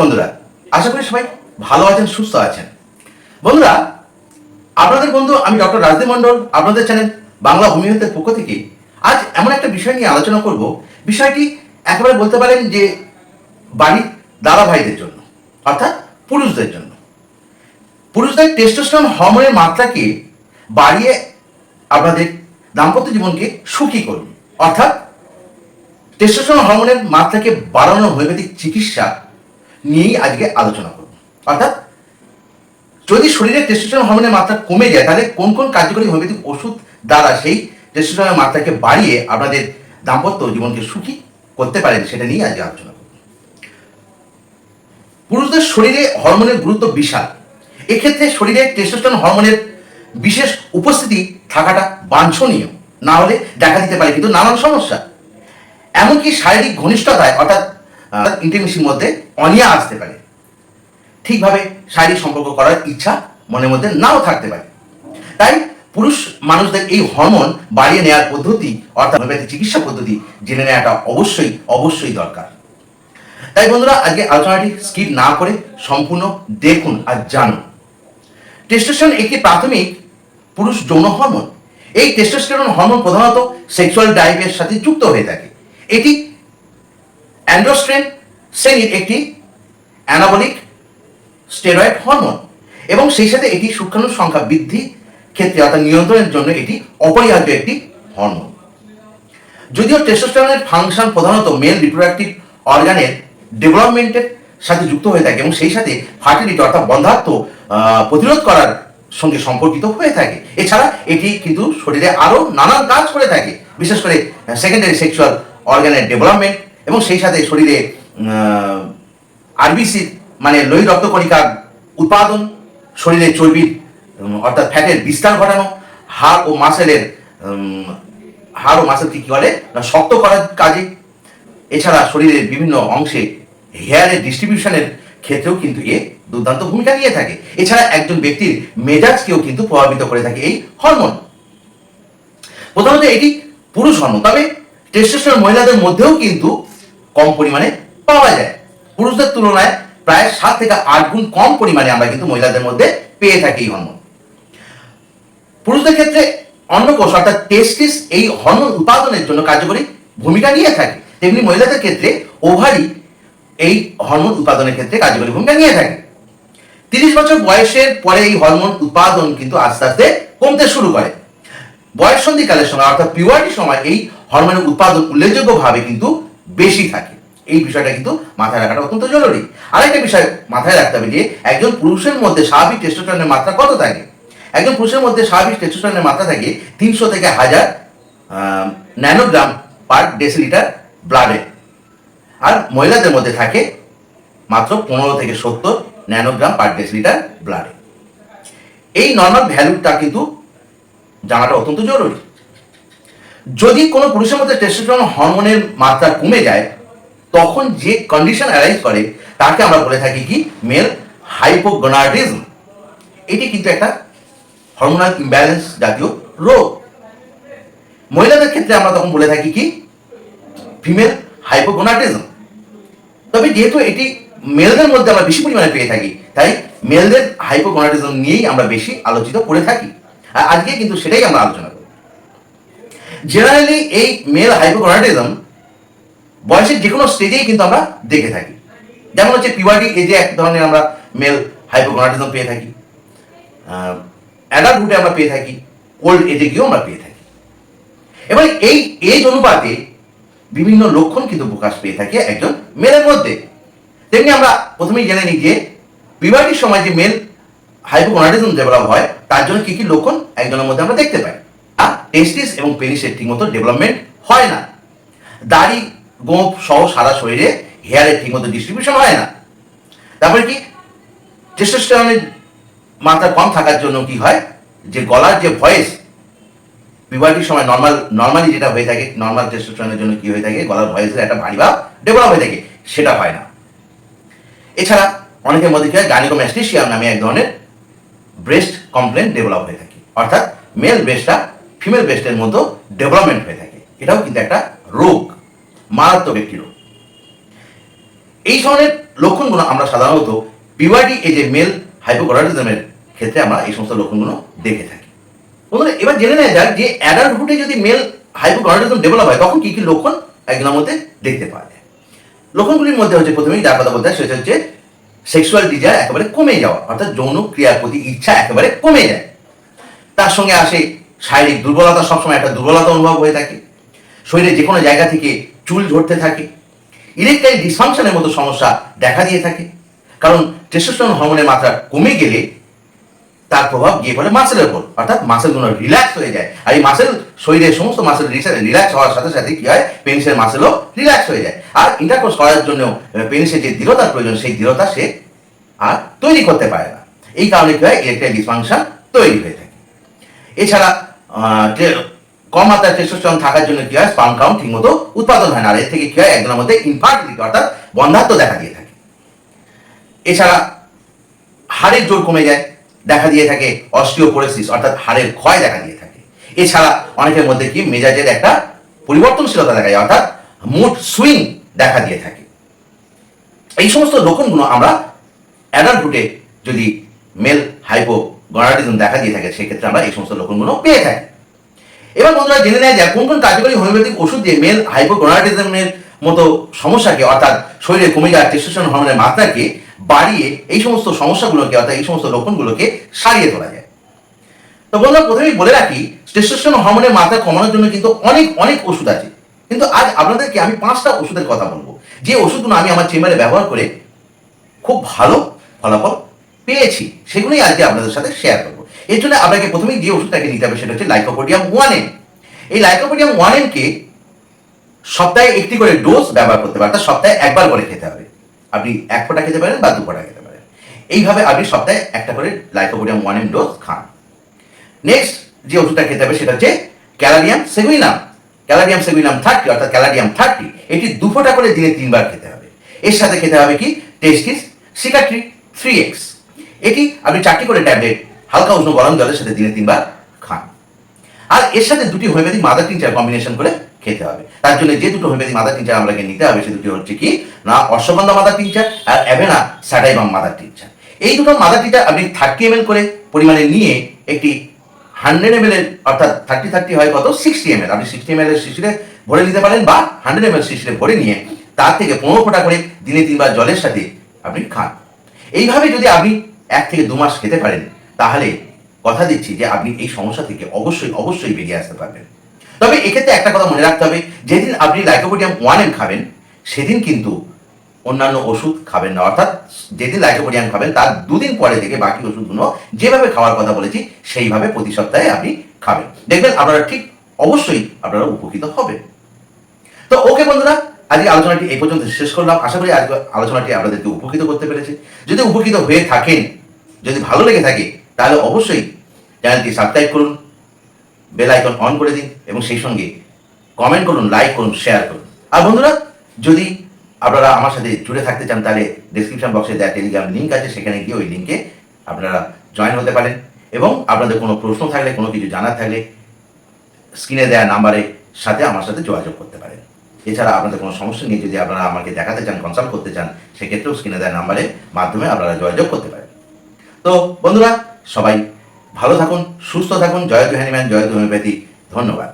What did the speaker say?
বন্ধুরা, আশা করি সবাই ভালো আছেন, সুস্থ আছেন। বন্ধুরা, আপনাদের বন্ধু, আমি ডক্টর রাজদীপ মণ্ডল, আপনাদের চ্যানেল বাংলা হোমিওপ্যাথের পক্ষ থেকে আজ এমন একটা বিষয় নিয়ে আলোচনা করব। বিষয়টি একেবারে বলতে পারেন যে বাড়ির দাদা ভাইদের জন্য, অর্থাৎ পুরুষদের জন্য। পুরুষদের টেস্টোস্টেরন হরমোনের মাত্রাকে বাড়িয়ে আপনাদের দাম্পত্য জীবনকে সুখী করুন। অর্থাৎ টেস্টোস্টেরন হরমোনের মাত্রাকে বাড়ানোর হোমিওপ্যাথিক চিকিৎসা নিয়েই আজকে আলোচনা করব। অর্থাৎ যদি শরীরে টেস্টোস্টেরন হরমোনের মাত্রা কমে যায়, তাহলে কোন কোন কার্যকরী হোমিওপ্যাথিক ওষুধ দ্বারা সেই টেস্টোস্টেরনের মাত্রাকে বাড়িয়ে আপনাদের দাম্পত্য জীবনকে সুখী করতে পারেন, সেটা নিয়ে আজকে আলোচনা করব। পুরুষদের শরীরে হরমোনের গুরুত্ব বিশাল। এক্ষেত্রে শরীরে টেস্টোস্টেরন হরমোনের বিশেষ উপস্থিতি থাকাটা বাঞ্ছনীয়। না হলে দেখা দিতে পারে কিন্তু নানান সমস্যা। এমনকি শারীরিক ঘনিষ্ঠতায়, অর্থাৎ ইন্টিমেসির মধ্যে অনিয়া আসতে পারে। ঠিকভাবে শারীরিক সম্পর্ক করার ইচ্ছা মনের মধ্যে নাও থাকতে পারে। তাই পুরুষ মানুষদের এই হরমোন বাড়িয়ে নেওয়ার পদ্ধতি, অর্থাৎ হোমিওপ্যাথি চিকিৎসা পদ্ধতি জেনে নেওয়াটা অবশ্যই অবশ্যই দরকার। তাই বন্ধুরা, আজকে আলোচনাটি স্কিপ না করে সম্পূর্ণ দেখুন আর জানুন। টেস্টোস্টেরন একটি প্রাথমিক পুরুষ যৌন হরমোন এই টেস্টোস্টেরন হরমোন প্রধানত সেক্সুয়াল ড্রাইভের সাথে যুক্ত হয়ে থাকে। এটি অ্যান্ড্রোস্ট্রেন শ্রেণির একটি অ্যানাবলিক স্টেরয়েড হরমোন। এবং সেই সাথে এটি শুক্রাণুর সংখ্যা বৃদ্ধি ক্ষেত্রে অর্থাৎ নিয়ন্ত্রণের জন্য এটি অপরিহার্য একটি হরমোন। যদিও টেস্টোস্টেরনের ফাংশন প্রধানত মেল রিপ্রোডাক্টিভ অর্গানের ডেভেলপমেন্টের সাথে যুক্ত হয়ে থাকে এবং সেই সাথে ফার্টিলিটি অর্থাৎ বন্ধাত্ম প্রতিরোধ করার সঙ্গে সম্পর্কিত হয়ে থাকে। এছাড়া এটি কিন্তু শরীরে আরও নানান কাজ করে থাকে, বিশেষ করে সেকেন্ডারি সেক্সুয়াল অর্গানের ডেভেলপমেন্ট এবং সেই সাথে শরীরে আরবিসি মানে লোহিত রক্তকণিকার উৎপাদন, শরীরে চর্বির অর্থাৎ ফ্যাটের বিস্তার ঘটানো, হাড় ও মাসেলের হাড় ও মাসেলকে কি করে না, শক্ত করার কাজে। এছাড়া শরীরের বিভিন্ন অংশে হেয়ারের ডিস্ট্রিবিউশনের ক্ষেত্রেও কিন্তু এ দুর্দান্ত ভূমিকা নিয়ে থাকে। এছাড়া একজন ব্যক্তির মেজাজকেও কিন্তু প্রভাবিত করে থাকে এই হরমোন। প্রথমত এটি পুরুষ হরমোন, তবে টেস্টোস্টেরন মহিলাদের মধ্যেও কিন্তু কম পরিমাণে পাওয়া যায়। পুরুষদের তুলনায় প্রায় সাত থেকে আট গুণ কম পরিমাণে আমরা কিন্তু মহিলাদের মধ্যে পেয়ে থাকি এই হরমোন পুরুষদের ক্ষেত্রে অন্নকোষ অর্থাৎ টেস্টিস এই হরমোন উৎপাদনের জন্য কার্যকরী ভূমিকা নিয়ে থাকে। তেমনি মহিলাদের ক্ষেত্রে ওভারি এই হরমোন উৎপাদনের ক্ষেত্রে কার্যকরী ভূমিকা নিয়ে থাকে। তিরিশ বছর বয়সের পরে এই হরমোন উৎপাদন কিন্তু আস্তে আস্তে কমতে শুরু করে। বয়স সন্ধিকালের সময়, অর্থাৎ পিউয়ারিটির সময় এই হরমোনের উৎপাদন উল্লেখযোগ্যভাবে কিন্তু বেশি থাকে। এই বিষয়টা কিন্তু মাথায় রাখাটা অত্যন্ত জরুরি। আরেকটা বিষয় মাথায় রাখতে হবে যে, একজন পুরুষের মধ্যে স্বাভাবিক টেস্টোস্টেরনের মাত্রা কত থাকে? একজন পুরুষের মধ্যে স্বাভাবিক টেস্টোস্টেরনের মাত্রা থাকে তিনশো থেকে হাজার ন্যানোগ্রাম পার ডেসিলিটার ব্লাডে আর মহিলাদের মধ্যে থাকে মাত্র পনেরো থেকে সত্তর ন্যানোগ্রাম পার ডেসিলিটার ব্লাডে এই নর্মাল ভ্যালুটা কিন্তু জানাটা অত্যন্ত জরুরি। যদি কোনো পুরুষের মধ্যে টেস্টোস্টেরন হরমোনের মাত্রা কমে যায়, তখন যে কন্ডিশন অ্যারাইজ করে, তাকে আমরা বলে থাকি কি? মেল হাইপোগোনাডিজম এটি কিন্তু একটা হরমোনাল ইমব্যালেন্স জাতীয় রোগ। মহিলাদের ক্ষেত্রে আমরা তখন বলে থাকি কি? ফিমেল হাইপোগোনাটিজম তবে যেহেতু এটি মেলদের মধ্যে আমরা বেশি পরিমাণে পেয়ে থাকি, তাই মেলদের হাইপোগোনাটিজম নিয়েই আমরা বেশি আলোচিত করে থাকি। আর আজকে কিন্তু সেটাই আমরা আলোচনা জেনারেলি এই মেল হাইপোগোনাটিজম বয়সের যে কোনো স্টেজেই কিন্তু আমরা দেখে থাকি। যেমন হচ্ছে পিওয়ার্টি এজে এক ধরনের আমরা মেল হাইপোগোনাটিজম পেয়ে থাকি। অ্যাডাল্টহুডে আমরা পেয়ে থাকি। ওল্ড এজে গিয়েও আমরা পেয়ে থাকি। এবার এই এজ অনুপাতে বিভিন্ন লক্ষণ কিন্তু প্রকাশ পেয়ে থাকে একজন মেলের মধ্যে। তেমনি আমরা প্রথমেই জেনে নিই যে পিউবার্টির সময় যে মেল হাইপোগোনাটিজম ডেভেলপ হয়, তার জন্য কি কি লক্ষণ একজনের মধ্যে আমরা দেখতে পাই। টেস্টিস এবং পেনিসের ঠিকমতো ডেভেলপমেন্ট হয় না। দাড়ি গোপ সহ সারা শরীরে হেয়ারের ঠিকমতো ডিস্ট্রিবিউশন হয় না। তারপরে কি? টেস্টোস্টেরনের মাত্রা কম থাকার জন্য কি হয়? যে গলার যে ভয়েস পিউবার্টির সময় নর্মাল নর্মালি যেটা হয়ে থাকে নর্মাল টেস্টোস্টেরনের জন্য কি হয়ে থাকে? গলার ভয়েসের একটা ভারী ভাব ডেভেলপ হয়ে থাকে। সেটা হয় না। এছাড়া অনেকের মধ্যে কি হয়? গানিকোম্যাস্টিসিয়াম নামে এক ধরনের ব্রেস্ট কমপ্লেন ডেভেলপ হয়ে থাকে। অর্থাৎ মেল ব্রেস্টটা ফিমেল ব্রেস্টের মতো ডেভেলপমেন্ট হয়ে থাকে। এটাও কিন্তু একটা রোগ, মারাত্মক একটি রোগ। এই ধরনের লক্ষণগুলো আমরা সাধারণত পিওয়াইডি এই যে মেল হাইপোগোনাডিজমের ক্ষেত্রে আমরা এই সমস্ত লক্ষণগুলো দেখে থাকি। বন্ধুরা, এবার জেনে নেওয়া যাক যে অ্যাডাল্টহুডে যদি মেল হাইপোগোনাডিজম ডেভেলপ হয়, তখন কি কি লক্ষণ একজনের মধ্যে দেখতে পাওয়া যায়? লক্ষণগুলির মধ্যে হচ্ছে প্রথমেই যার কথা বলতে হয় সেটা হচ্ছে সেক্সুয়াল ডিজায়ার একেবারে কমে যাওয়া, অর্থাৎ যৌন ক্রিয়ার প্রতি ইচ্ছা একেবারে কমে যায়। তার সঙ্গে আসে শারীরিক দুর্বলতা সবসময় একটা দুর্বলতা অনুভব হয়ে থাকে। শরীরে যে কোনো জায়গা থেকে চুল ঝরতে থাকে। ইলেকট্রাইল ডিসফাংশনের মতো সমস্যা দেখা দিয়ে থাকে। কারণ টেস্টোস্টেরন হরমোনের মাত্রা কমে গেলে তার প্রভাব গিয়ে পড়ে মাসেলের উপর। অর্থাৎ মাসেলগুলো রিল্যাক্স হয়ে যায়। আর এই মাসেল শরীরের সমস্ত মাসেল রিল্যাক্স হওয়ার সাথে সাথে কি হয়? পেনিসের মাসেলও রিল্যাক্স হয়ে যায়। আর ইন্টারকোর্স করার জন্য পেনিসের যে দৃঢ়তার প্রয়োজন, সেই দৃঢ়তা সে আর তৈরি করতে পারে না। এই কারণে কি হয়? ইলেকট্রাইল ডিসফাংশন তৈরি হয়ে থাকে। এছাড়া কম মাত্রায় টেস্টোস্টেরন থাকার জন্য কি হয়? স্পাম কাউন্ট ঠিকমতো উৎপাদন হয় না। আর এর থেকে কি হয়? একজনের মধ্যে ইনফার্টিলিটি অর্থাৎ বন্ধাত্ম দেখা দিয়ে থাকে। এছাড়া হাড়ের জোর কমে যায়, দেখা দিয়ে থাকে অস্টিওপোরোসিস অর্থাৎ হাড়ের ক্ষয় দেখা দিয়ে থাকে। এছাড়া অনেকের মধ্যে কি? মেজাজের একটা পরিবর্তনশীলতা দেখা যায়, অর্থাৎ মুড সুইং দেখা দিয়ে থাকে। এই সমস্ত লক্ষণগুলো আমরা অ্যাডাল্টহুডে যদি মেল হাইপো গনাডিজম দেখা দিয়ে থাকে, সেক্ষেত্রে আমরা এই সমস্ত লক্ষণগুলো পেয়ে থাকি। এবার বন্ধুরা জেনে নেওয়া যায় কোন কোন কার্যকরী হোমিওপ্যাথিক ওষুধ দিয়ে মেল হাইপোগোনাডিজমের মতো সমস্যাকে, অর্থাৎ শরীরে কমে যাওয়া টেস্টোস্টেরন হরমোনের মাত্রাকে বাড়িয়ে এই সমস্ত সমস্যাগুলোকে, অর্থাৎ এই সমস্ত লক্ষণগুলোকে সারিয়ে তোলা যায়। তো বন্ধুরা প্রথমেই বলে রাখি, টেস্টোস্টেরন হরমোনের মাত্রা কমানোর জন্য কিন্তু অনেক অনেক ওষুধ আছে। কিন্তু আজ আপনাদেরকে আমি পাঁচটা ওষুধের কথা বলব। যে ওষুধগুলো আমি আমার চেম্বারে ব্যবহার করে খুব ভালো ফলাফল পেয়েছি, সেগুলোই আজকে আপনাদের সাথে শেয়ার করব। এর জন্য আপনাকে প্রথমেই যে ওষুধটাকে নিতে হবে সেটা হচ্ছে লাইকোপোডিয়াম ওয়ান এম এই লাইকোপোডিয়াম ওয়ান এমকে সপ্তাহে একটি করে ডোজ ব্যবহার করতে পারেন, অর্থাৎ সপ্তাহে একবার করে খেতে হবে। আপনি এক ফোঁটা খেতে পারেন বা দু ফোঁটা খেতে পারেন। এইভাবে আপনি সপ্তাহে একটা করে লাইকোপোডিয়াম ওয়ান এম ডোজ খান। নেক্সট যে ওষুধটা খেতে হবে সেটা হচ্ছে ক্যালারিয়াম সেগুইনাম ক্যালারিয়াম সেগুইনাম থার্টি অর্থাৎ ক্যালারিয়াম থার্টি এটি দু ফোঁটা করে দিনে তিনবার খেতে হবে। এর সাথে খেতে হবে কি? টেস্টিস সিকাট্রি থ্রি এক্স এটি আপনি চারটি করে ট্যাবলেট, হালকা উষ্ণ গরম জলের সাথে দিনে তিনবার খান। আর এর সাথে দুটি হোমিওপ্যাথিক মাদার টিনচার কম্বিনেশন করে খেতে হবে। তার জন্য যে দুটো হোমিওপ্যাথিক মাদার টিনচার আমাকে নিতে হবে, সে দুটি হচ্ছে কি? না, অশ্বগন্ধা মাদার টিনচার আর অ্যাভেনা স্যাটাইবাম মাদার টিনচার এই দুটো মাদার টিনচার আপনি থার্টি এম করে পরিমাণে নিয়ে একটি হান্ড্রেড এম এর, অর্থাৎ থার্টি থার্টি হয় কত? সিক্সটি এম আপনি সিক্সটি এম এর শিশিরে ভরে নিতে পারেন বা হান্ড্রেড এম এল শিশিরে ভরে নিয়ে তার থেকে পনেরো ফোঁটা করে দিনে তিনবার জলের সাথে আপনি খান। এইভাবে যদি আপনি এক থেকে দু মাস খেতে পারেন। তাহলে কথা দিচ্ছি যে আপনি এই সমস্যা থেকে অবশ্যই অবশ্যই বেরিয়ে আসতে পারবেন। তবে এক্ষেত্রে একটা কথা মনে রাখতে হবে, যেদিন আপনি লাইকোপোডিয়াম ওয়ান খাবেন, সেদিন কিন্তু অন্যান্য ওষুধ খাবেন না। অর্থাৎ যেদিন লাইকোপোডিয়াম খাবেন, তার দুদিন পরে থেকে বাকি ওষুধগুলো যেভাবে খাওয়ার কথা বলেছি, সেইভাবে প্রতি সপ্তাহে আপনি খাবেন। দেখবেন আপনারা ঠিক অবশ্যই আপনারা উপকৃত হবেন। তো ওকে বন্ধুরা আজকে আলোচনাটি এই পর্যন্ত শেষ করলাম। আশা করি আজকে আলোচনাটি আপনাদেরকে উপকৃত করতে পেরেছে। যদি উপকৃত হয়ে থাকেন, যদি ভালো লেগে থাকে, তাহলে অবশ্যই চ্যানেলটি সাবস্ক্রাইব করুন, বেল আইকন অন করে দিন এবং সেই সঙ্গে কমেন্ট করুন, লাইক করুন, শেয়ার করুন। আর বন্ধুরা, যদি আপনারা আমার সাথে জুড়ে থাকতে চান, তাহলে ডিসক্রিপশন বক্সে দেওয়া টেলিগ্রাম লিঙ্ক আছে। সেখানে গিয়ে ওই লিঙ্কে আপনারা জয়েন হতে পারেন এবং আপনাদের কোনো প্রশ্ন থাকলে, কোনো কিছু জানার থাকলে স্ক্রিনে দেওয়া নাম্বারের সাথে আমার সাথে যোগাযোগ করতে পারেন। এছাড়া আপনাদের কোনো সমস্যা নিয়ে যদি আপনারা আমাকে দেখাতে চান কনসাল্ট করতে চান, সেক্ষেত্রেও স্ক্রিনে দেওয়া নাম্বারের মাধ্যমে আপনারা যোগাযোগ করতে পারেন। তো বন্ধুরা, সবাই ভালো থাকুন, সুস্থ থাকুন, জয় হ্যানিম্যান জয় হোমিওপ্যাথি, ধন্যবাদ।